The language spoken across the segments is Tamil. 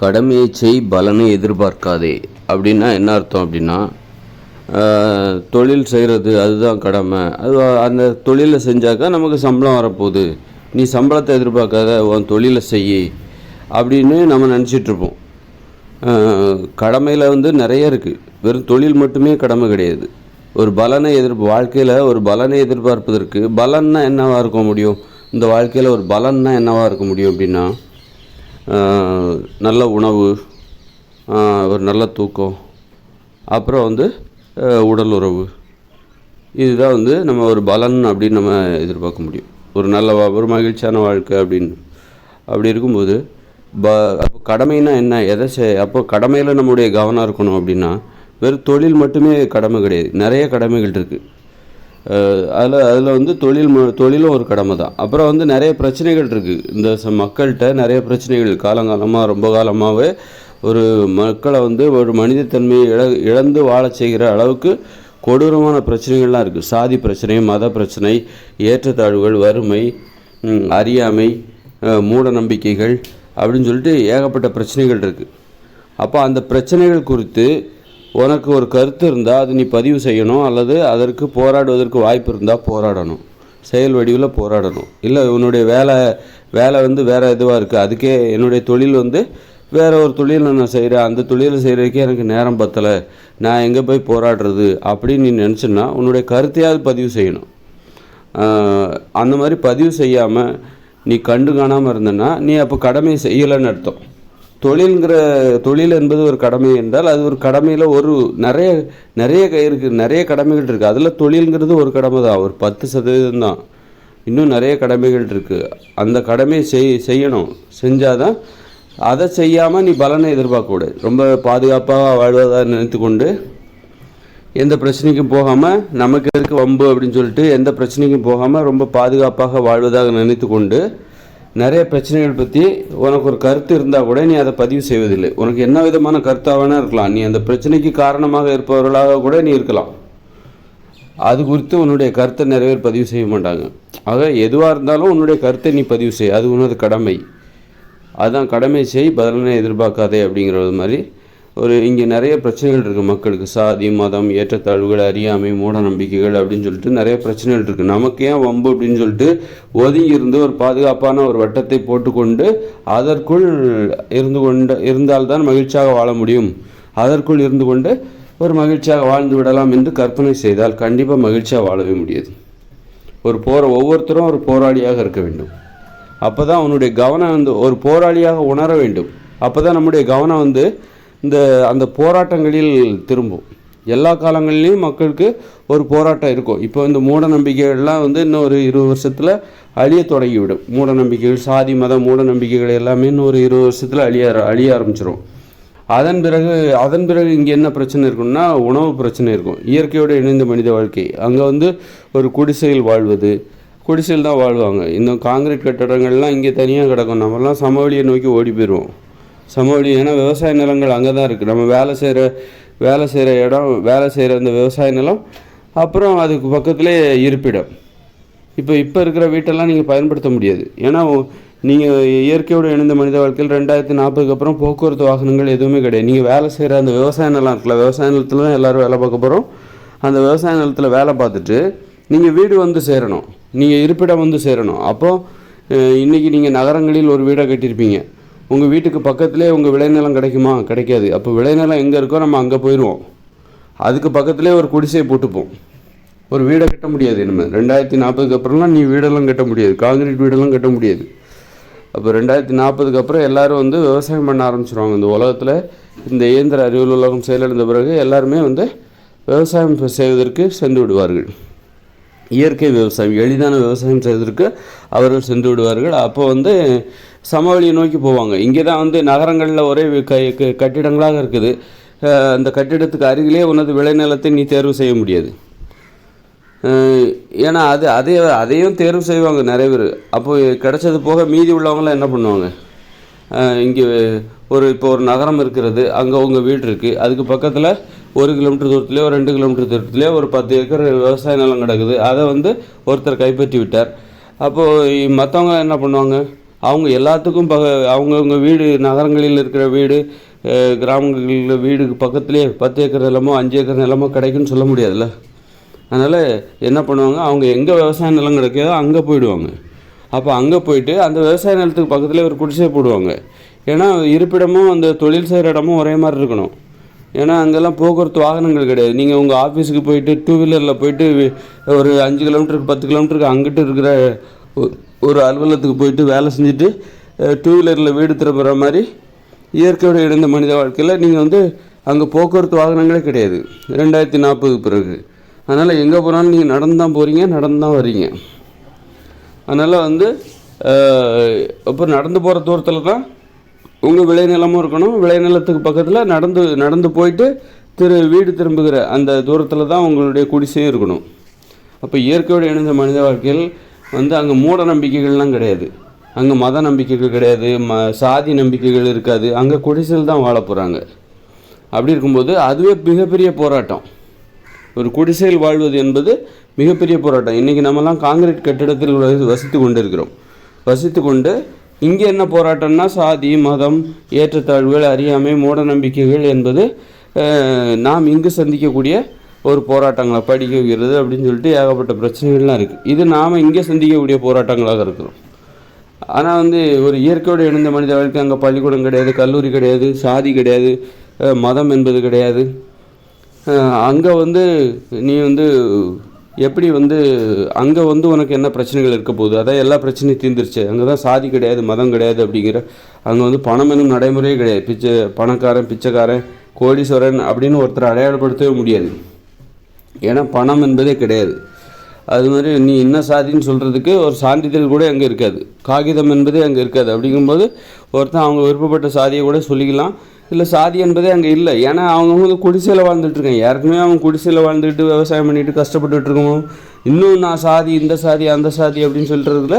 கடமையை செய் பலனை எதிர்பார்க்காதே. அப்படின்னா என்ன அர்த்தம் அப்படின்னா தொழில் செய்கிறது அதுதான் கடமை. அது அந்த தொழிலை செஞ்சாக்கா நமக்கு சம்பளம் வரப்போகுது. நீ சம்பளத்தை எதிர்பார்க்காத உன் தொழிலை செய் அப்படின்னு நம்ம நினச்சிட்ருப்போம் கடமையில் வந்து நிறைய இருக்குது வெறும் தொழில் மட்டுமே கடமை கிடையாது. ஒரு பலனை எதிர்ப்பு வாழ்க்கையில் ஒரு பலனை எதிர்பார்ப்பதற்கு பலன்னா என்னவாக இருக்க முடியும்? இந்த வாழ்க்கையில் ஒரு பலன்னா என்னவாக இருக்க முடியும் அப்படின்னா நல்ல உணவு ஒரு நல்ல தூக்கம். அப்புறம் வந்து உடல் உறவு. இதுதான் வந்து நம்ம ஒரு பலன் அப்படின்னு நம்ம எதிர்பார்க்க முடியும். ஒரு நல்ல ஒரு மகிழ்ச்சியான வாழ்க்கை அப்படின்னு. அப்படி இருக்கும்போது ப அப்போ கடமைனா என்ன? எதை செய் அப்போ கடமையில் நம்முடைய கவனம் இருக்கணும் அப்படின்னா வெறும் தொழில் மட்டுமே கடமை கிடையாது. நிறைய கடமைகள் இருக்குது அதில் அதில் வந்து தொழில் தொழிலும் ஒரு கடமை தான் அப்புறம் வந்து நிறைய பிரச்சனைகள் இருக்குது இந்த மக்கள்கிட்ட நிறைய பிரச்சனைகள் காலங்காலமாக ரொம்ப காலமாகவே ஒரு மக்களை வந்து ஒரு மனிதத்தன்மையை இழ இழந்து வாழ செய்கிற அளவுக்கு கொடூரமான பிரச்சனைகள்லாம் இருக்குது சாதி பிரச்சனை மத பிரச்சனை ஏற்றத்தாழ்வுகள் வறுமை அறியாமை மூட நம்பிக்கைகள் அப்படின்னு சொல்லிட்டு ஏகப்பட்ட பிரச்சனைகள் இருக்குது அப்போ அந்த பிரச்சனைகள் குறித்து உனக்கு ஒரு கருத்து இருந்தால் அது நீ பதிவு செய்யணும் அல்லது அதற்கு போராடுவதற்கு வாய்ப்பு இருந்தால் போராடணும். செயல் வடிவில் போராடணும். இல்லை உன்னுடைய வேலை வேலை வந்து வேறு இதுவாக இருக்குது அதுக்கே என்னுடைய தொழில் வந்து வேறு ஒரு தொழிலை நான் செய்கிறேன் அந்த தொழிலை செய்கிறதுக்கே எனக்கு நேரம் பத்தலை. நான் எங்கே போய் போராடுறது அப்படின்னு நீ நினச்சின்னா உன்னுடைய கருத்தையாவது பதிவு செய்யணும். அந்த மாதிரி பதிவு செய்யாமல் நீ கண்டு காணாமல் இருந்தேன்னா நீ அப்போ கடமையை செய்யலைன்னு அர்த்தம். தொழில்ங்கிற தொழில் என்பது ஒரு கடமை என்றால் அது ஒரு கடமையில் ஒரு நிறைய நிறைய கை இருக்குது நிறைய கடமைகள் இருக்குது அதில் தொழில்ங்கிறது ஒரு கடமை தான். ஒரு பத்து சதவீதம் தான். இன்னும் நிறைய கடமைகள் இருக்குது அந்த கடமையை செய் செய்யணும். செஞ்சால் தான் அதை செய்யாமல் நீ பலனை எதிர்பார்க்கக்கூடாது ரொம்ப பாதுகாப்பாக வாழ்வதாக நினைத்து கொண்டு எந்த பிரச்சனைக்கும் போகாமல் நமக்கு இருக்கு வம்பு அப்படின்னு சொல்லிட்டு எந்த பிரச்சனைக்கும் போகாமல் ரொம்ப பாதுகாப்பாக வாழ்வதாக நினைத்து கொண்டு நிறைய பிரச்சனைகள் பற்றி உனக்கு ஒரு கருத்து இருந்தால் கூட நீ அதை பதிவு செய்வதில்லை. உனக்கு என்ன விதமான கருத்தாக வேணால் இருக்கலாம். நீ அந்த பிரச்சனைக்கு காரணமாக இருப்பவர்களாக கூட நீ இருக்கலாம். அது குறித்து உன்னுடைய கருத்தை நிறைய பேர் பதிவு செய்ய மாட்டாங்க. ஆக எதுவாக இருந்தாலும் உன்னுடைய கருத்தை நீ பதிவு செய். அது உனது கடமை. அதுதான் கடமை செய் பலனை எதிர்பார்க்காதே அப்படிங்கிறது மாதிரி ஒரு இங்கே நிறைய பிரச்சனைகள் இருக்குது மக்களுக்கு. சாதி மதம் ஏற்றத்தாழ்வுகள் அறியாமை மூட நம்பிக்கைகள் அப்படின்னு சொல்லிட்டு நிறைய பிரச்சனைகள் இருக்குது நமக்கு ஏன் வம்பு அப்படின்னு சொல்லிட்டு ஒதுங்கி இருந்து ஒரு பாதுகாப்பான ஒரு வட்டத்தை போட்டுக்கொண்டு அதற்குள் இருந்து கொண்டு இருந்தால்தான் மகிழ்ச்சியாக வாழ முடியும். அதற்குள் இருந்து கொண்டு ஒரு மகிழ்ச்சியாக வாழ்ந்து விடலாம் என்று கற்பனை செய்தால் கண்டிப்பாக மகிழ்ச்சியாக வாழவே முடியாது. ஒரு போற ஒவ்வொருத்தரும் ஒரு போராளியாக இருக்க வேண்டும். அப்போ தான் அவனுடைய கவனம் வந்து ஒரு போராளியாக உணர வேண்டும். அப்போ தான் நம்முடைய கவனம் வந்து இந்த அந்த போராட்டங்களில் திரும்பும். எல்லா காலங்களிலையும் மக்களுக்கு ஒரு போராட்டம் இருக்கும். இப்போ இந்த மூட நம்பிக்கைகள்லாம் வந்து இன்னும் ஒரு இருபது வருஷத்தில் அழிய தொடங்கிவிடும். மூட நம்பிக்கைகள் சாதி மத மூட நம்பிக்கைகள் எல்லாமே இன்னும் ஒரு இருபது வருஷத்தில் அழிய அழிய ஆரம்பிச்சிடும் அதன் பிறகு அதன் பிறகு இங்கே என்ன பிரச்சனை இருக்குன்னா உணவு பிரச்சனை இருக்கும். இயற்கையோடு இணைந்த மனித வாழ்க்கை. அங்கே வந்து ஒரு குடிசையில் வாழ்வது குடிசையில் தான் வாழ்வாங்க. இன்னும் காங்கிரீட் கட்டடங்கள்லாம் இங்கே தனியாக கிடக்கும். நம்மலாம் சமவெளியை நோக்கி ஓடி போயிடுவோம் சமவெளி ஏன்னா விவசாய நிலங்கள் அங்கே தான் இருக்குது நம்ம வேலை செய்கிற வேலை செய்கிற இடம் வேலை செய்கிற அந்த விவசாய நிலம் அப்புறம் அதுக்கு பக்கத்துலேயே இருப்பிடம். இப்போ இப்போ இருக்கிற வீட்டெல்லாம் நீங்கள் பயன்படுத்த முடியாது. ஏன்னா நீங்கள் இயற்கையோடு இணைந்த மனித வாழ்க்கையில் ரெண்டாயிரத்தி நாற்பதுக்கு அப்புறம் போக்குவரத்து வாகனங்கள் எதுவுமே கிடையாது. நீங்கள் வேலை செய்கிற அந்த விவசாய நிலம் இருக்குல்ல விவசாய நிலத்தில் தான் எல்லோரும் வேலை பார்க்க போகிறோம் அந்த விவசாய நிலத்தில் வேலை பார்த்துட்டு நீங்கள் வீடு வந்து சேரணும். நீங்கள் இருப்பிடம் வந்து சேரணும். அப்போது இன்றைக்கி நீங்கள் நகரங்களில் ஒரு வீடை கட்டியிருப்பீங்க. உங்கள் வீட்டுக்கு பக்கத்துலேயே உங்கள் விளைநிலம் கிடைக்குமா? கிடைக்காது. அப்போ விளைநிலம் எங்கே இருக்கோ நம்ம அங்கே போயிடுவோம். அதுக்கு பக்கத்துலேயே ஒரு குடிசையை போட்டுப்போம். ஒரு வீடை கட்ட முடியாது இனிமேல் ரெண்டாயிரத்தி நாற்பதுக்கு அப்புறம்லாம் நீ வீடெல்லாம் கட்ட முடியாது. காங்கிரீட் வீடெல்லாம் கட்ட முடியாது. அப்போ ரெண்டாயிரத்தி நாற்பதுக்கு அப்புறம் எல்லாரும் வந்து விவசாயம் பண்ண ஆரம்பிச்சிருவாங்க. இந்த உலகத்தில் இந்த இயந்திர அறிவியல் உலகம் செயலடைந்த பிறகு எல்லாருமே வந்து விவசாயம் செய்வதற்கு சென்று விடுவார்கள். இயற்கை விவசாயம் எளிதான விவசாயம் செய்வதற்கு அவர்கள் சென்று விடுவார்கள். அப்போ வந்து சமவெளியை நோக்கி போவாங்க. இங்கே தான் வந்து நகரங்களில் ஒரே க கட்டிடங்களாக இருக்குது. அந்த கட்டிடத்துக்கு அருகிலே உனது விளைநிலத்தை நீ தேர்வு செய்ய முடியாது. ஏன்னா அது அதே அதையும் தேர்வு செய்வாங்க நிறைய பேர். அப்போ கிடைச்சது போக மீதி உள்ளவங்களாம் என்ன பண்ணுவாங்க? இங்கே ஒரு இப்போ ஒரு நகரம் இருக்கிறது. அங்கே உங்கள் வீடு இருக்குது அதுக்கு பக்கத்தில் ஒரு கிலோமீட்டர் தூரத்துலேயோ ரெண்டு கிலோமீட்டர் தூரத்துலேயோ ஒரு பத்து ஏக்கர் விவசாய நிலம் கிடக்குது. அதை வந்து ஒருத்தர் கைப்பற்றி விட்டார். அப்போது மற்றவங்க என்ன பண்ணுவாங்க? அவங்க எல்லாத்துக்கும் பக அவங்கவுங்க வீடு நகரங்களில் இருக்கிற வீடு கிராமங்களில் வீடுக்கு பக்கத்துலேயே பத்து ஏக்கர் நிலமோ அஞ்சு ஏக்கர் நிலமோ கிடைக்குன்னு சொல்ல முடியாதுல்ல? அதனால் என்ன பண்ணுவாங்க அவங்க எங்கே விவசாய நிலம் கிடைக்காதோ அங்கே போயிடுவாங்க. அப்போ அங்கே போயிட்டு அந்த விவசாய நிலத்துக்கு பக்கத்துலேயே ஒரு குடிசை போடுவாங்க. ஏன்னா இருப்பிடமும் அந்த தொழில் செய்கிற இடமும் ஒரே மாதிரி இருக்கணும். ஏன்னா அங்கெல்லாம் போக்குவரத்து வாகனங்கள் கிடையாது. நீங்கள் உங்கள் ஆஃபீஸுக்கு போயிட்டு டூ வீலரில் போயிட்டு ஒரு அஞ்சு கிலோமீட்டருக்கு பத்து கிலோமீட்டருக்கு அங்கிட்டு இருக்கிற ஒரு அலுவலகத்துக்கு போயிட்டு வேலை செஞ்சுட்டு டூ வீலரில் வீடு திரும்புகிற மாதிரி இயற்கையோடு இணைந்த மனித வாழ்க்கையில் நீங்கள் வந்து அங்கே போக்குவரத்து வாகனங்களே கிடையாது. ரெண்டாயிரத்தி நாற்பது பிறகு. அதனால் எங்கே போனாலும் நீங்கள் நடந்து தான் போகிறீங்க நடந்து தான் வர்றீங்க. அதனால் வந்து அப்புறம் நடந்து போகிற தூரத்தில் தான் உங்கள் விளைநிலமும் இருக்கணும். விளைநிலத்துக்கு பக்கத்தில் நடந்து நடந்து போயிட்டு திரு வீடு திரும்புகிற அந்த தூரத்தில் தான் உங்களுடைய குடிசையும் இருக்கணும். அப்போ இயற்கையோடு இணைந்த மனித வாழ்க்கையில் வந்து அங்கே மூட நம்பிக்கைகள்லாம் கிடையாது. அங்கே மத நம்பிக்கைகள் கிடையாது ம சாதி நம்பிக்கைகள் இருக்காது. அங்கே குடிசையில் தான் வாழ போகிறாங்க அப்படி இருக்கும்போது அதுவே மிகப்பெரிய போராட்டம். ஒரு குடிசையில் வாழ்வது என்பது மிகப்பெரிய போராட்டம். இன்றைக்கி நம்மலாம் காங்கிரீட் கட்டிடத்தில் வசித்து கொண்டு இருக்கிறோம் வசித்து கொண்டு இங்கே என்ன போராட்டம்னா சாதி மதம் ஏற்றத்தாழ்வுகள் அறியாமை மூட நம்பிக்கைகள் என்பது நாம் இங்கு சந்திக்கக்கூடிய ஒரு போராட்டங்களை படிக்க வைக்கிறது அப்படின்னு சொல்லிட்டு ஏகப்பட்ட பிரச்சனைகள்லாம் இருக்குது இது நாம் இங்கே சந்திக்கக்கூடிய போராட்டங்களாக இருக்கிறோம். ஆனால் வந்து ஒரு இயற்கையோடு இணைந்த மனித வாழ்க்கை அங்கே பள்ளிக்கூடம் கிடையாது கல்லூரி கிடையாது சாதி கிடையாது மதம் என்பது கிடையாது. அங்கே வந்து நீ வந்து எப்படி வந்து அங்கே வந்து உனக்கு என்ன பிரச்சனைகள் இருக்க போகுது? அதான் எல்லா பிரச்சனையும் தீர்ந்துருச்சு. அங்கே தான் சாதி கிடையாது மதம் கிடையாது அப்படிங்கிற அங்கே வந்து பணம் என்னும் நடைமுறையே கிடையாது. பிச்சை பணக்காரன் பிச்சைக்காரன் கோடீஸ்வரன் அப்படின்னு ஒருத்தர் அடையாளப்படுத்தவே முடியாது. ஏன்னா பணம் என்பதே கிடையாது. அது மாதிரி நீ என்ன சாதின்னு சொல்கிறதுக்கு ஒரு சான்றிதழ் கூட அங்கே இருக்காது. காகிதம் என்பதே அங்கே இருக்காது. அப்படிங்கும்போது ஒருத்தன் அவங்க விருப்பப்பட்ட சாதியை கூட சொல்லிக்கலாம். இல்லை சாதி என்பதே அங்கே இல்லை. ஏன்னா அவங்க வந்து குடிசையில் வாழ்ந்துட்டு யாருக்குமே அவங்க குடிசையில் வாழ்ந்துட்டு விவசாயம் பண்ணிட்டு கஷ்டப்பட்டுட்டு இருக்கோம் இன்னும் நான் சாதி இந்த சாதி அந்த சாதி அப்படின்னு சொல்கிறதுல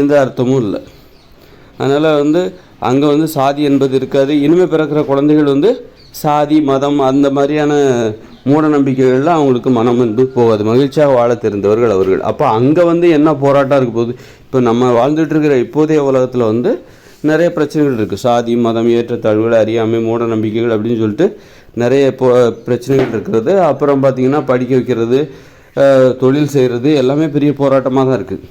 எந்த அர்த்தமும் இல்லை. அதனால் வந்து அங்கே வந்து சாதி என்பது இருக்காது. இனிமேல் பிறக்கிற குழந்தைகள் வந்து சாதி மதம் அந்த மாதிரியான மூட நம்பிக்கைகளில் அவங்களுக்கு மனம் வந்து போகாது. மகிழ்ச்சியாக வாழ தெரிந்தவர்கள் அவர்கள். அப்போ அங்கே வந்து என்ன போராட்டம் இருக்க போகுது? இப்போ நம்ம வாழ்ந்துட்டு இருக்கிற இப்போதைய உலகத்தில் வந்து நிறைய பிரச்சனைகள் இருக்குது சாதி மதம் ஏற்றத்தாழ்வுகள் அறியாமை மூட நம்பிக்கைகள் அப்படின்னு சொல்லிட்டு நிறைய இப்போ பிரச்சனைகள் இருக்கிறது. அப்புறம் பார்த்திங்கன்னா படிக்க வைக்கிறது தொழில் செய்கிறது எல்லாமே பெரிய போராட்டமாக தான் இருக்குது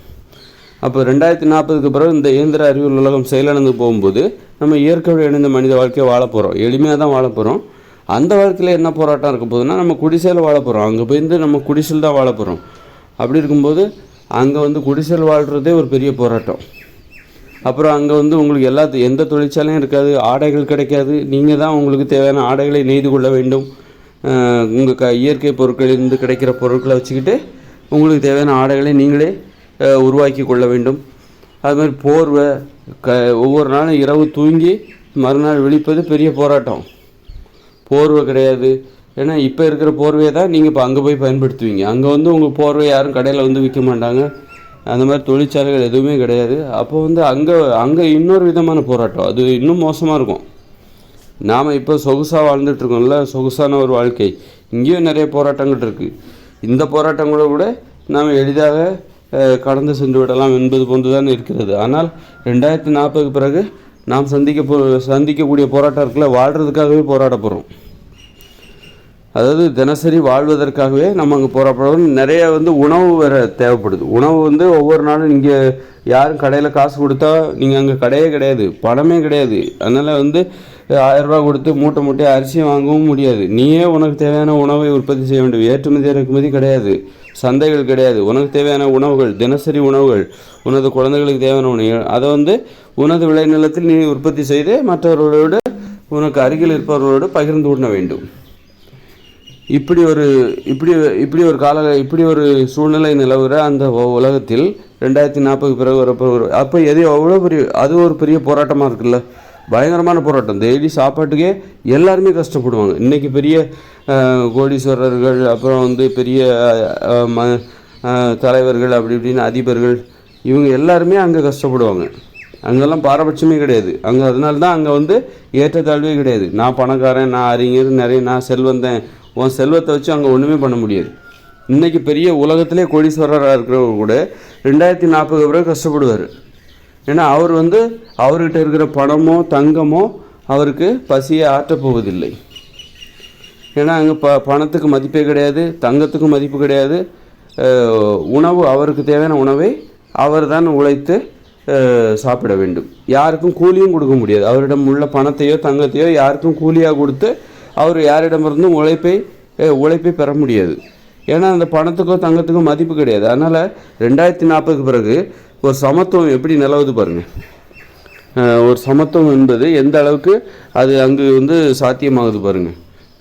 அப்போ ரெண்டாயிரத்தி நாற்பதுக்கு பிறகு இந்த இயந்திர அறிவியல் உலகம் செயலிழந்து போகும்போது நம்ம இயற்கையோடு இணைந்த மனித வாழ்க்கையை வாழ போகிறோம் எளிமையாக தான் வாழ போகிறோம் அந்த காலத்தில் என்ன போராட்டம் இருக்க போகுதுன்னா நம்ம குடிசையில் வாழ போகிறோம் அங்கே போயிருந்து நம்ம குடிசையில் தான் வாழ போகிறோம் அப்படி இருக்கும்போது அங்கே வந்து குடிசையில் வாழ்கிறதே ஒரு பெரிய போராட்டம். அப்புறம் அங்கே வந்து உங்களுக்கு எல்லா எந்த தொழிற்சாலையும் இருக்காது ஆடைகள் கிடைக்காது. நீங்கள் தான் உங்களுக்கு தேவையான ஆடைகளை நெய்து கொள்ள வேண்டும். உங்கள் க இயற்கை பொருட்களிலிருந்து கிடைக்கிற பொருட்களை வச்சுக்கிட்டு உங்களுக்கு தேவையான ஆடைகளை நீங்களே உருவாக்கி கொள்ள வேண்டும். அது மாதிரி போர்வை க ஒவ்வொரு நாளும் இரவு தூங்கி மறுநாள் விழிப்பது பெரிய போராட்டம். போர்வை கிடையாது. ஏன்னா இப்போ இருக்கிற போர்வையை தான் நீங்கள் இப்போ அங்கே போய் பயன்படுத்துவீங்க. அங்கே வந்து உங்கள் போர்வை யாரும் கடையில் வந்து விற்க மாட்டாங்க. அந்த மாதிரி தொழிற்சாலைகள் எதுவுமே கிடையாது. அப்போ வந்து அங்கே அங்கே இன்னொரு விதமான போராட்டம். அது இன்னும் மோசமாக இருக்கும். நாம் இப்போ சொகுசாக வாழ்ந்துட்டு இருக்கோம்ல சொகுசான ஒரு வாழ்க்கை. இங்கேயும் நிறைய போராட்டங்கள் இருக்குது இந்த போராட்டங்களோட கூட நாம் எளிதாக கடந்து சென்று விடலாம் என்பது போன்று தான் இருக்கிறது. ஆனால் ரெண்டாயிரத்தி நாற்பதுக்கு பிறகு நாம் சந்திக்க போ சந்திக்கக்கூடிய போராட்டம் இருக்குல்ல வாழ்கிறதுக்காகவே போராட போகிறோம் அதாவது தினசரி வாழ்வதற்காகவே நம்ம அங்கே போகிறப்ப நிறைய வந்து உணவு வேறு தேவைப்படுது. உணவு வந்து ஒவ்வொரு நாளும் இங்கே யாரும் கடையில் காசு கொடுத்தா நீங்கள் அங்கே கடையே கிடையாது. பணமே கிடையாது. அதனால் வந்து ஆயிரரூபா கொடுத்து மூட்டை மூட்டையை அரிசி வாங்கவும் முடியாது. நீயே உனக்கு தேவையான உணவை உற்பத்தி செய்ய வேண்டும். ஏற்றுமதி இறக்குமதி கிடையாது. சந்தைகள் கிடையாது. உனக்கு தேவையான உணவுகள் தினசரி உணவுகள் உனது குழந்தைகளுக்கு தேவையான உணவுகள் அதை வந்து உனது விளைநிலத்தில் நீ உற்பத்தி செய்து மற்றவர்களோடு உனக்கு அருகில் இருப்பவர்களோடு பகிர்ந்து உண்ண வேண்டும். இப்படி ஒரு இப்படி இப்படி ஒரு கால இப்படி ஒரு சூழ்நிலை நிலவுகிற அந்த உலகத்தில் ரெண்டாயிரத்தி நாற்பது பிறகு வரப்போ அப்போ எது எவ்வளோ பெரிய அது ஒரு பெரிய போராட்டமாக இருக்குல்ல? பயங்கரமான போராட்டம். டெய்லி சாப்பாட்டுக்கே எல்லாருமே கஷ்டப்படுவாங்க. இன்றைக்கி பெரிய கோடீஸ்வரர்கள் அப்புறம் வந்து பெரிய ம தலைவர்கள் அப்படி இப்படின்னு அதிபர்கள் இவங்க எல்லாருமே அங்கே கஷ்டப்படுவாங்க. அங்கெல்லாம் பாரபட்சமே கிடையாது. அங்கே அதனால தான் அங்கே வந்து ஏற்றத்தாழ்வே கிடையாது. நான் பணக்காரன் நான் அறிஞர் நிறைய நான் செல்வந்தேன் உன் செல்வத்தை வச்சு அங்கே ஒன்றுமே பண்ண முடியாது. இன்றைக்கி பெரிய உலகத்திலே கோடீஸ்வரராக இருக்கிறவர் கூட ரெண்டாயிரத்தி நாற்பது பிறகு கஷ்டப்படுவார். ஏன்னா அவர் வந்து அவர்கிட்ட இருக்கிற பணமோ தங்கமோ அவருக்கு பசியை ஆற்றப்போவதில்லை ஏன்னா அங்கே ப பணத்துக்கு மதிப்பே கிடையாது தங்கத்துக்கு மதிப்பு கிடையாது. உணவு அவருக்கு தேவையான உணவை அவர் தான் உழைத்து சாப்பிட வேண்டும். யாருக்கும் கூலியும் கொடுக்க முடியாது. அவரிடம் உள்ள பணத்தையோ தங்கத்தையோ யாருக்கும் கூலியாக கொடுத்து அவர் யாரிடமிருந்தும் உழைப்பை உழைப்பை பெற முடியாது. ஏன்னா அந்த பணத்துக்கோ தங்கத்துக்கோ மதிப்பு கிடையாது. அதனால் ரெண்டாயிரத்தி நாற்பதுக்கு பிறகு ஒரு சமத்துவம் எப்படி நிலவுது பாருங்கள் ஒரு சமத்துவம் என்பது எந்த அளவுக்கு அது அங்கு வந்து சாத்தியமாகுது பாருங்க.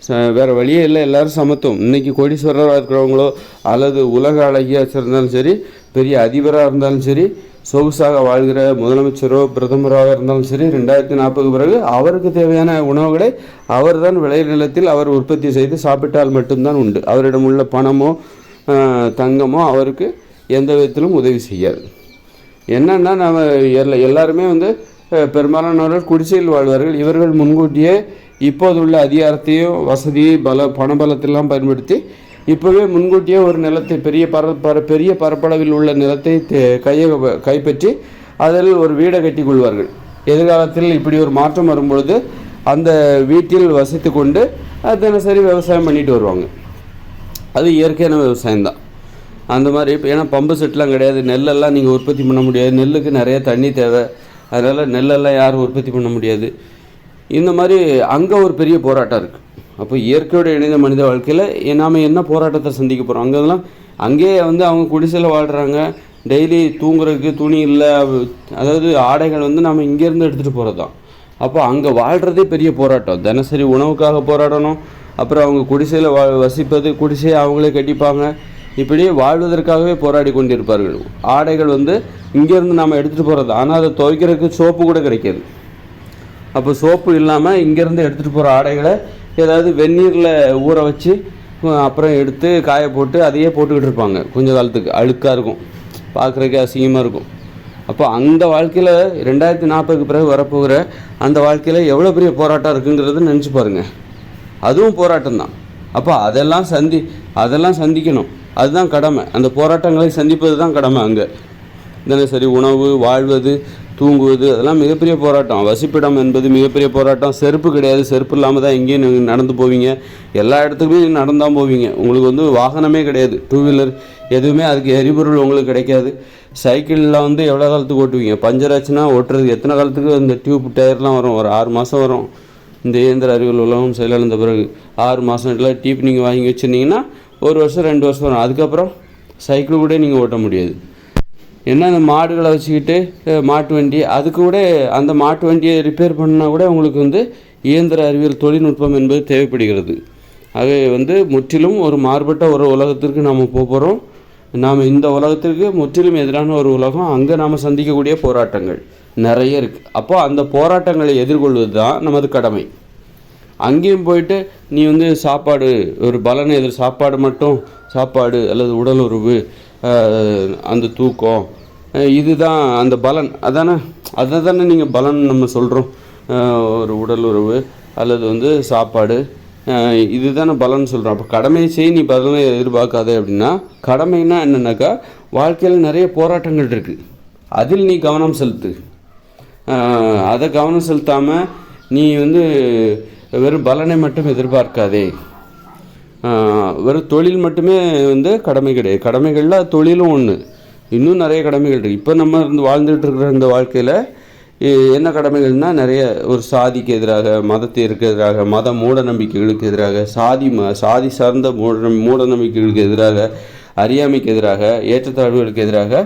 ச- வழியே இல்லை. எல்லோரும் சமத்துவம். இன்னைக்கு கோடீஸ்வரராக இருக்கிறவங்களோ அல்லது உலக அழகியா இருந்தாலும் சரி பெரிய அதிபராக இருந்தாலும் சரி சொகுசாக வாழ்கிற முதலமைச்சரோ பிரதமராக இருந்தாலும் சரி ரெண்டாயிரத்தி நாற்பது பிறகு அவருக்கு தேவையான உணவுகளை அவர்தான் விளை நிலத்தில் அவர் உற்பத்தி செய்து சாப்பிட்டால் மட்டும்தான் உண்டு. அவரிடம் உள்ள பணமோ தங்கமோ அவருக்கு எந்த விதத்திலும் உதவி செய்யாது. என்னன்னா நம்ம எல்லா எல்லாருமே வந்து பெரும்பாலானவர்கள் குடிசையில் வாழ்வார்கள். இவர்கள் முன்கூட்டியே இப்போது உள்ள அதிகாரத்தையும் வசதி பல பணபலத்தெல்லாம் பயன்படுத்தி இப்போவே முன்கூட்டியே ஒரு நிலத்தை பெரிய பர பர பெரிய பரப்பளவில் உள்ள நிலத்தை தே- கைய கைப்பற்றி அதில் ஒரு வீடை கட்டி கொள்வார்கள் எதிர்காலத்தில் இப்படி ஒரு மாற்றம் வரும்பொழுது அந்த வீட்டில் வசித்து கொண்டு தினசரி விவசாயம் பண்ணிட்டு வருவாங்க. அது இயற்கையான விவசாயம் தான் அந்த மாதிரி இப்போ ஏன்னா பம்பு செட்லாம் கிடையாது நெல்லெல்லாம் நீங்கள் உற்பத்தி பண்ண முடியாது நெல்லுக்கு நிறைய தண்ணி தேவை அதனால் நெல்லெல்லாம் யாரும் உற்பத்தி பண்ண முடியாது. இந்த மாதிரி அங்கே ஒரு பெரிய போராட்டம் இருக்குது அப்போ இயற்கையோடு இணைந்த மனித வாழ்க்கையில் நாம் என்ன போராட்டத்தை சந்திக்க போகிறோம் அங்கெல்லாம் அங்கேயே வந்து அவங்க குடிசையில் வாழ்கிறாங்க டெய்லி தூங்குறதுக்கு துணி இல்லை அதாவது ஆடைகள் வந்து நம்ம இங்கேருந்து எடுத்துகிட்டு போகிறது தான் அப்போ அங்கே வாழ்கிறதே பெரிய போராட்டம். தினசரி உணவுக்காக போராடணும். அப்புறம் அவங்க குடிசையில் வா வசிப்பது குடிசையை அவங்களே கட்டிப்பாங்க. இப்படி வாழ்வதற்காகவே போராடி கொண்டிருப்பார்கள். ஆடைகள் வந்து இங்கேருந்து நாம் எடுத்துகிட்டு போகிறது ஆனால் அதை துவைக்கிறதுக்கு சோப்பு கூட கிடைக்காது. அப்போ சோப்பு இல்லாமல் இங்கேருந்து எடுத்துகிட்டு போகிற ஆடைகளை ஏதாவது வெந்நீரில் ஊற வச்சு அப்புறம் எடுத்து காய போட்டு அதையே போட்டுக்கிட்டு இருப்பாங்க. கொஞ்ச காலத்துக்கு அழுக்காக இருக்கும். பார்க்குறதுக்கே அசிங்கமாக இருக்கும். அப்போ அந்த வாழ்க்கையில் ரெண்டாயிரத்தி நாற்பதுக்கு பிறகு வரப்போகிற அந்த வாழ்க்கையில் எவ்வளோ பெரிய போராட்டம் இருக்குங்கிறது நினச்சி பாருங்கள் அதுவும் போராட்டம் தான் அப்போ அதெல்லாம் சந்தி அதெல்லாம் சந்திக்கணும். அதுதான் கடமை. அந்த போராட்டங்களை சந்திப்பது தான் கடமை அங்கே. தினசரி உணவு வாழ்வது தூங்குவது அதெல்லாம் மிகப்பெரிய போராட்டம். வசிப்பிடம் என்பது மிகப்பெரிய போராட்டம். செருப்பு கிடையாது. செருப்பு இல்லாமல் தான் எங்கேயும் நீங்கள் நடந்து போவீங்க. எல்லா இடத்துக்குமே நடந்தான் நடந்து போவீங்க. உங்களுக்கு வந்து வாகனமே கிடையாது. டூ வீலர் எதுவுமே அதுக்கு எரிபொருள் உங்களுக்கு கிடைக்காது. சைக்கிளில் வந்து எவ்வளோ காலத்துக்கு ஓட்டுவீங்க? பஞ்சர் ஆச்சுன்னா ஓட்டுறதுக்கு எத்தனை காலத்துக்கு இந்த டியூப் டயர்லாம் வரும்? ஒரு ஆறு மாதம் வரும். இந்த இயந்திர அறிவியல் உலகம் செயலிழந்த பிறகு ஆறு மாதம் இல்லை டியூப் நீங்கள் வாங்கி வச்சுருந்தீங்கன்னா ஒரு வருஷம் ரெண்டு வருஷம் வரும். அதுக்கப்புறம் சைக்கிள் கூட நீங்கள் ஓட்ட முடியாது. என்ன அந்த மாடுகளை வச்சுக்கிட்டு மாட்டு வண்டி அதுக்கு கூட அந்த மாட்டு வண்டியை ரிப்பேர் பண்ணால் கூட உங்களுக்கு வந்து இயந்திர அறிவியல் தொழில்நுட்பம் என்பது தேவைப்படுகிறது. அது வந்து முற்றிலும் ஒரு மாறுபட்ட ஒரு உலகத்திற்கு நாம் போகிறோம். நாம் இந்த உலகத்திற்கு முற்றிலும் எதிரான ஒரு உலகம். அங்கே நாம் சந்திக்கக்கூடிய போராட்டங்கள் நிறைய இருக்குது அப்போது அந்த போராட்டங்களை எதிர்கொள்வது தான் நமது கடமை. அங்கேயும் போயிட்டு நீ வந்து சாப்பாடு ஒரு பலனை எதிர் சாப்பாடு மட்டும் சாப்பாடு அல்லது உடல் உறவு அந்த தூக்கம் இதுதான் அந்த பலன். அதானே? அதை தானே நீங்கள் பலன் நம்ம சொல்கிறோம் ஒரு உடல் உறவு அல்லது வந்து சாப்பாடு இதுதானே பலன் சொல்கிறோம் அப்போ கடமையை செய் நீ பலனை எதிர்பார்க்காத அப்படின்னா கடமைன்னா என்னென்னாக்கா வாழ்க்கையில் நிறைய போராட்டங்கள் இருக்குது அதில் நீ கவனம் செலுத்து. அதை கவனம் செலுத்தாமல் நீ வந்து வெறும் பலனை மட்டும் எதிர்பார்க்காதே. வெறும் தொழில் மட்டுமே வந்து கடமை கிடையாது. கடமைகளில் தொழிலும் ஒன்று இன்னும் நிறைய கடமைகள் இருக்குது இப்போ நம்ம இருந்து வாழ்ந்துகிட்டு இருக்கிற இந்த வாழ்க்கையில் என்ன கடமைகள்னால் நிறைய ஒரு சாதிக்கு எதிராக மதத்திற்கு எதிராக மத மூட நம்பிக்கைகளுக்கு எதிராக சாதி ம சாதி சார்ந்த மூட மூட நம்பிக்கைகளுக்கு எதிராக அறியாமைக்கு எதிராக ஏற்றத்தாழ்வுகளுக்கு எதிராக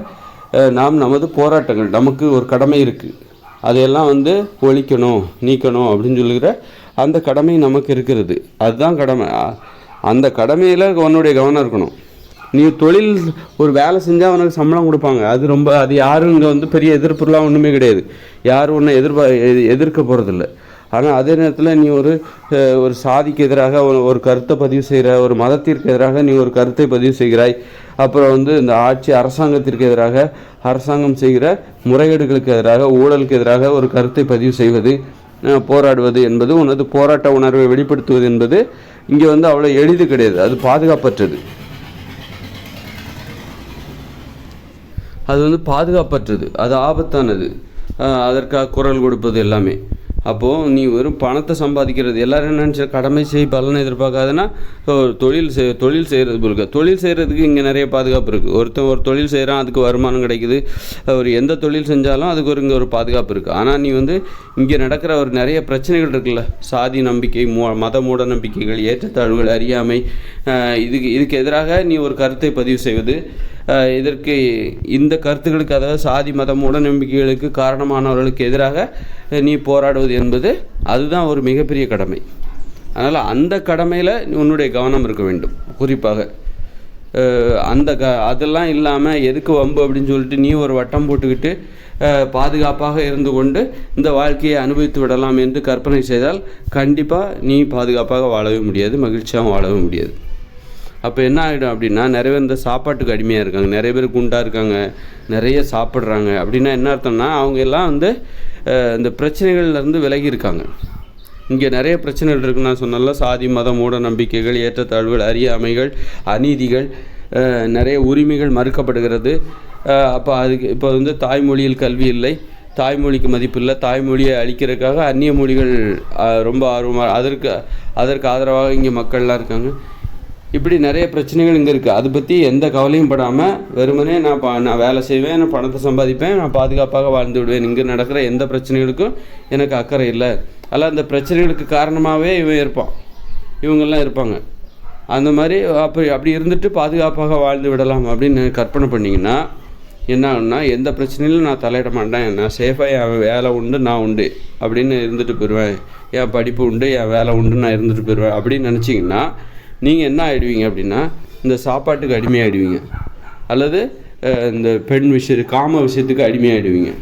நாம் நமது போராட்டங்கள் நமக்கு ஒரு கடமை இருக்குது அதையெல்லாம் வந்து ஒழிக்கணும் நீக்கணும் அப்படின்னு சொல்லுகிற அந்த கடமை நமக்கு இருக்கிறது. அதுதான் கடமை. அந்த கடமையில் உன்னுடைய கவனம் இருக்கணும். நீ தொழில் ஒரு வேலை செஞ்சால் அவனுக்கு சம்பளம் கொடுப்பாங்க. அது ரொம்ப அது யாரும் இங்கே வந்து பெரிய எதிர்ப்புலாம் ஒன்றுமே கிடையாது. யாரும் ஒன்றும் எதிர்பா எ- எதிர்க்க போகிறதில்ல ஆனால் அதே நேரத்தில் நீ ஒரு ஒரு சாதிக்கு எதிராக ஒரு- கருத்தை பதிவு செய்கிற ஒரு மதத்திற்கு எதிராக நீ ஒரு கருத்தை பதிவு செய்கிறாய். அப்புறம் வந்து இந்த ஆட்சி அரசாங்கத்திற்கு எதிராக அரசாங்கம் செய்கிற முறைகேடுகளுக்கு எதிராக ஊழலுக்கு எதிராக ஒரு கருத்தை பதிவு செய்வது போராடுவது என்பது உனது போராட்ட உணர்வை வெளிப்படுத்துவது என்பது இங்கே வந்து அவ்வளோ எளிது கிடையாது. அது பாதுகாப்பற்றது. அது வந்து பாதுகாப்பற்றது. அது ஆபத்தானது. அதற்காக குரல் கொடுப்பது எல்லாமே. அப்போது நீ வெறும் பணத்தை சம்பாதிக்கிறது. எல்லோரும் என்ன நினச்சா கடமை செய் பலனை எதிர்பார்க்காதுன்னா ஒரு தொழில் செய் தொழில் செய்கிறது போல தொழில் செய்கிறதுக்கு இங்கே நிறைய பாதுகாப்பு இருக்குது ஒருத்தன் ஒரு தொழில் செய்கிறான் அதுக்கு வருமானம் கிடைக்குது. ஒரு எந்த தொழில் செஞ்சாலும் அதுக்கு ஒரு இங்கே ஒரு பாதுகாப்பு இருக்குது ஆனால் நீ வந்து இங்கே நடக்கிற ஒரு நிறைய பிரச்சனைகள் இருக்குல்ல. சாதி நம்பிக்கை மூ மத மூட நம்பிக்கைகள் ஏற்றத்தாழ்வுகள் அறியாமை இதுக்கு இதுக்கு எதிராக நீ ஒரு கருத்தை பதிவு செய்வது. இதற்கு இந்த கருத்துக்களுக்கு அதாவது சாதி மத மூட நம்பிக்கைகளுக்கு காரணமானவர்களுக்கு எதிராக நீ போராடுவது என்பது அதுதான் ஒரு மிகப்பெரிய கடமை. அதனால் அந்த கடமையில் உன்னுடைய கவனம் இருக்க வேண்டும். குறிப்பாக அந்த க அதெல்லாம் இல்லாமல் எதுக்கு வம்பு அப்படின்னு சொல்லிட்டு நீ ஒரு வட்டம் போட்டுக்கிட்டு பாதுகாப்பாக இருந்து கொண்டு இந்த வாழ்க்கையை அனுபவித்து விடலாம் என்று கற்பனை செய்தால் கண்டிப்பாக நீ பாதுகாப்பாக வாழவே முடியாது மகிழ்ச்சியாகவும் வாழவே முடியாது. அப்போ என்ன ஆகிடும் அப்படின்னா நிறைய பேர் இந்த சாப்பாட்டுக்கு அடிமையாக இருக்காங்க. நிறைய பேர் குண்டாக இருக்காங்க. நிறைய சாப்பிட்றாங்க. அப்படின்னா என்ன அர்த்தம்னா அவங்க எல்லாம் வந்து இந்த பிரச்சனைகள்லேருந்து விலகி இருக்காங்க. இங்கே நிறைய பிரச்சனைகள் இருக்குன்னு நான் சொன்னால சாதி மதம் மூட நம்பிக்கைகள் ஏற்றத்தாழ்வுகள் அறியாமைகள் அநீதிகள் நிறைய உரிமைகள் மறுக்கப்படுகிறது. அப்போ அதுக்கு இப்போ வந்து தாய்மொழியில் கல்வி இல்லை. தாய்மொழிக்கு மதிப்பு இல்லை. தாய்மொழியை அழிக்கிறதுக்காக அந்நிய மொழிகள் ரொம்ப ஆர்வமாக அதற்கு அதற்கு ஆதரவாக இங்கே மக்கள்லாம் இருக்காங்க. இப்படி நிறைய பிரச்சனைகள் இங்கே இருக்குது அதை பற்றி எந்த கவலையும் படாமல் வெறுமனே நான் பா நான் வேலை செய்வேன் நான் பணத்தை சம்பாதிப்பேன் நான் பாதுகாப்பாக வாழ்ந்து விடுவேன். இங்கே நடக்கிற எந்த பிரச்சனைகளுக்கும் எனக்கு அக்கறை இல்லை. அதில் அந்த பிரச்சனைகளுக்கு காரணமாகவே இவன் இருப்பான். இவங்கெல்லாம் இருப்பாங்க. அந்த மாதிரி அப்படி அப்படி இருந்துட்டு பாதுகாப்பாக வாழ்ந்து விடலாம் அப்படின்னு கற்பனை பண்ணிங்கன்னா என்ன ஆகுனா எந்த பிரச்சனையிலும் நான் தலையிட மாட்டேன். நான் சேஃபாக என் வேலை உண்டு நான் உண்டு அப்படின்னு இருந்துட்டு போயிடுவேன் என் படிப்பு உண்டு என் வேலை உண்டு நான் இருந்துட்டு போயிடுவேன் அப்படின்னு நினச்சிங்கன்னா நீங்கள் என்ன ஆகிடுவீங்க அப்படின்னா இந்த சாப்பாட்டுக்கு அடிமையாகிடுவீங்க அல்லது இந்த பெண் விஷய காம விஷயத்துக்கு அடிமையாகிடுவீங்க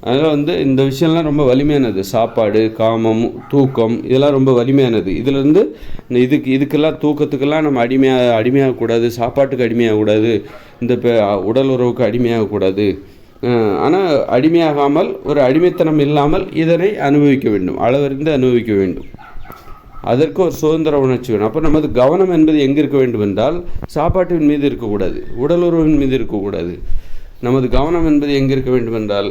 அதனால் வந்து இந்த விஷயம்லாம் ரொம்ப வலிமையானது. சாப்பாடு காமம் தூக்கம் இதெல்லாம் ரொம்ப வலிமையானது. இதுலேருந்து இந்த இதுக்கு இதுக்கெல்லாம் தூக்கத்துக்கெல்லாம் நம்ம அடிமையாக அடிமையாகக்கூடாது. சாப்பாட்டுக்கு அடிமையாகக்கூடாது. இந்த பெ- உடல் உறவுக்கு அடிமையாகக்கூடாது. ஆனால் அடிமையாகாமல் ஒரு அடிமைத்தனம் இல்லாமல் இதனை அனுபவிக்க வேண்டும். அளவறிந்து அனுபவிக்க வேண்டும். அதற்கு ஒரு சுதந்திர உணர்ச்சி வேணும். அப்போ நமது கவனம் என்பது எங்கே இருக்க வேண்டும் என்றால் சாப்பாட்டின் மீது இருக்கக்கூடாது உடல் உறவின் மீது இருக்கக்கூடாது. நமது கவனம் என்பது எங்கே இருக்க வேண்டும் என்றால்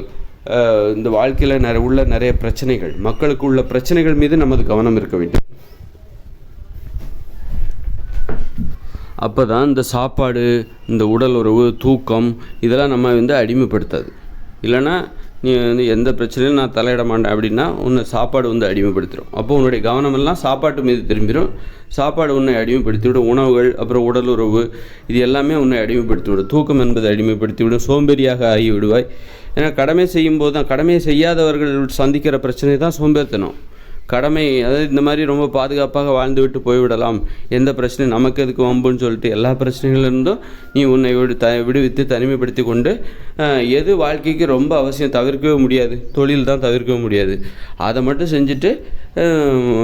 இந்த வாழ்க்கையில் நிறைய உள்ள நிறைய பிரச்சனைகள் மக்களுக்கு உள்ள பிரச்சனைகள் மீது நமது கவனம் இருக்க வேண்டும். அப்போ தான் இந்த சாப்பாடு இந்த உடல் உறவு தூக்கம் இதெல்லாம் நம்ம வந்து அடிமைப்படுத்தாது. இல்லைன்னா நீ வந்து எந்த பிரச்சனையும் நான் தலையிட மாட்டேன் அப்படின்னா உன்னை சாப்பாடு வந்து அடிமைப்படுத்திடும் அப்போ உன்னுடைய கவனமெல்லாம் சாப்பாட்டு மீது திரும்பிடும் சாப்பாடு உன்னை அடிமைப்படுத்திவிடும். உணவுகள் அப்புறம் உடல் உறவு இது எல்லாமே உன்னை அடிமைப்படுத்திவிடும். தூக்கம் என்பதை அடிமைப்படுத்திவிடும். சோம்பேறியாக ஆகி விடுவாய் ஏன்னா கடமை செய்யும்போது தான் கடமையை செய்யாதவர்கள் சந்திக்கிற பிரச்சனை தான் சோம்பேறித்தனம். கடமை அதாவது இந்த மாதிரி ரொம்ப பாதுகாப்பாக வாழ்ந்து விட்டு போய்விடலாம். எந்த பிரச்சனையும் நமக்கு எதுக்கு வம்புன்னு சொல்லிட்டு எல்லா பிரச்சனைகளிலிருந்தும் நீ உன்னை விடு த விடுவித்து தனிமைப்படுத்தி கொண்டு எது வாழ்க்கைக்கு ரொம்ப அவசியம் தவிர்க்கவே முடியாது. தொழில் தான் தவிர்க்கவே முடியாது. அதை மட்டும் செஞ்சுட்டு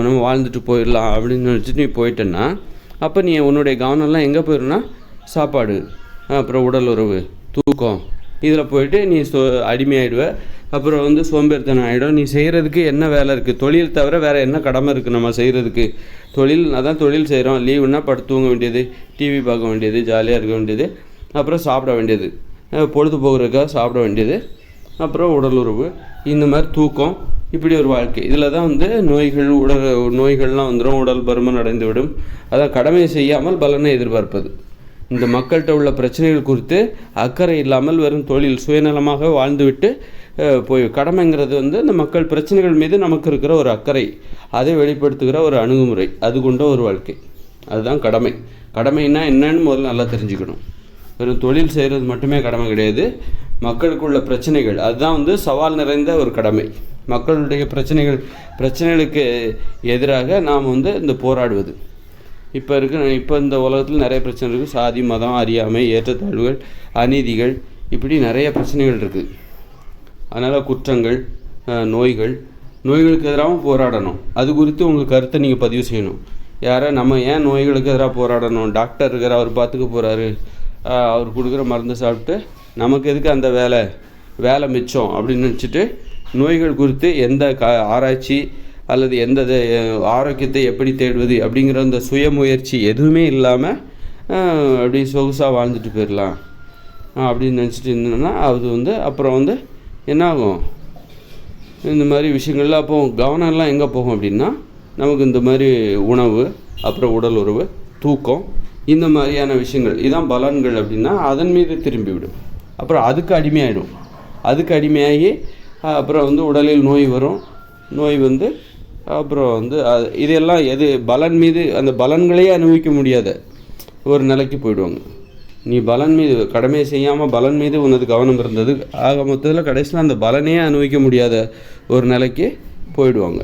நம்ம வாழ்ந்துட்டு போயிடலாம் அப்படின்னு நினச்சிட்டு நீ போயிட்டேன்னா அப்போ நீ உன்னுடைய கவனம்லாம் எங்கே போயிடும்னா சாப்பாடு அப்புறம் உடல் உறவு தூக்கம் இதில் போயிட்டு நீ சொ அடிமையாயிடுவ. அப்புறம் வந்து சோம்பேறித்தனம் ஆகிடும் நீ செய்கிறதுக்கு என்ன வேலை இருக்குது தொழில் தவிர வேறு என்ன கடமை இருக்குது நம்ம செய்கிறதுக்கு தொழில் அதான் தொழில் செய்கிறோம் லீவுன்னா படுத்து தூங்க வேண்டியது டிவி பார்க்க வேண்டியது ஜாலியாக இருக்க வேண்டியது அப்புறம் சாப்பிட வேண்டியது. பொழுது போகிறதுக்காக சாப்பிட வேண்டியது அப்புறம் உடல் உறவு. இந்த மாதிரி தூக்கம் இப்படி ஒரு வாழ்க்கை. இதில் தான் வந்து நோய்கள் உடல் நோய்கள்லாம் வந்துடும் உடல் பருமன் அடைந்து விடும் அதான் கடமை செய்யாமல் பலனை எதிர்பார்ப்பது. இந்த மக்கள்கிட்ட உள்ள பிரச்சனைகள் குறித்து அக்கறை இல்லாமல் வெறும் தொழில் சுயநலமாக வாழ்ந்துவிட்டு போய் கடமைங்கிறது வந்து இந்த மக்கள் பிரச்சனைகள் மீது நமக்கு இருக்கிற ஒரு அக்கறை அதை வெளிப்படுத்துகிற ஒரு அணுகுமுறை அது கொண்ட ஒரு வாழ்க்கை. அதுதான் கடமை. கடமைன்னா என்னன்னு முதல்ல நல்லா தெரிஞ்சுக்கணும். வெறும் தொழில் செய்கிறது மட்டுமே கடமை கிடையாது. மக்களுக்குள்ள பிரச்சனைகள் அதுதான் வந்து சவால் நிறைந்த ஒரு கடமை. மக்களுடைய பிரச்சனைகள் பிரச்சனைகளுக்கு எதிராக நாம் வந்து இந்த போராடுவது. இப்போ இருக்க இப்போ இந்த உலகத்தில் நிறைய பிரச்சனை இருக்குது சாதி மதம் அறியாமை ஏற்றத்தாழ்வுகள் அநீதிகள் இப்படி நிறைய பிரச்சனைகள் இருக்குது அதனால் குற்றங்கள் நோய்கள் நோய்களுக்கு எதிராகவும் போராடணும். அது குறித்து உங்கள் கருத்தை நீங்கள் பதிவு செய்யணும். யாரை நம்ம ஏன் நோய்களுக்கு எதிராக போராடணும்? டாக்டர் இருக்கிற அவர் பார்த்துக்க போகிறாரு அவர் கொடுக்குற மருந்து சாப்பிட்டு நமக்கு எதுக்கு அந்த வேலை? வேலை மிச்சம் அப்படின்னு நினச்சிட்டு நோய்கள் குறித்து எந்த க ஆராய்ச்சி அல்லது எந்த ஆரோக்கியத்தை எப்படி தேடுவது அப்படிங்கிற அந்த சுயமுயற்சி எதுவுமே இல்லாமல் அப்படி சொகுசாக வாழ்ந்துட்டு போயிடலாம் அப்படின்னு நினச்சிட்டு இருந்தோம்னா அது வந்து அப்புறம் வந்து என்ன ஆகும் இந்த மாதிரி விஷயங்கள்லாம் அப்போ கவனம் எல்லாம் எங்கே போகும் அப்படின்னா நமக்கு இந்த மாதிரி உணவு அப்புறம் உடல் உறவு தூக்கம் இந்த மாதிரியான விஷயங்கள் இதான் பலன்கள் அப்படின்னா அதன் மீது திரும்பிவிடும். அப்புறம் அதுக்கு அடிமையாயிடும். அதுக்கு அடிமையாகி அப்புறம் வந்து உடலில் நோய் வரும். நோய் வந்து அப்புறம் வந்து அது இதெல்லாம் எது பலன் மீது அந்த பலன்களையே அனுபவிக்க முடியாத ஒரு நிலைக்கு போயிடுவாங்க. நீ பலன் மீது கடமையை செய்யாமல் பலன் மீது உனது கவனம் இருந்தது ஆக மொத்தத்தில் கடைசியில் அந்த பலனையே அனுபவிக்க முடியாத ஒரு நிலைக்கு போயிடுவாங்க.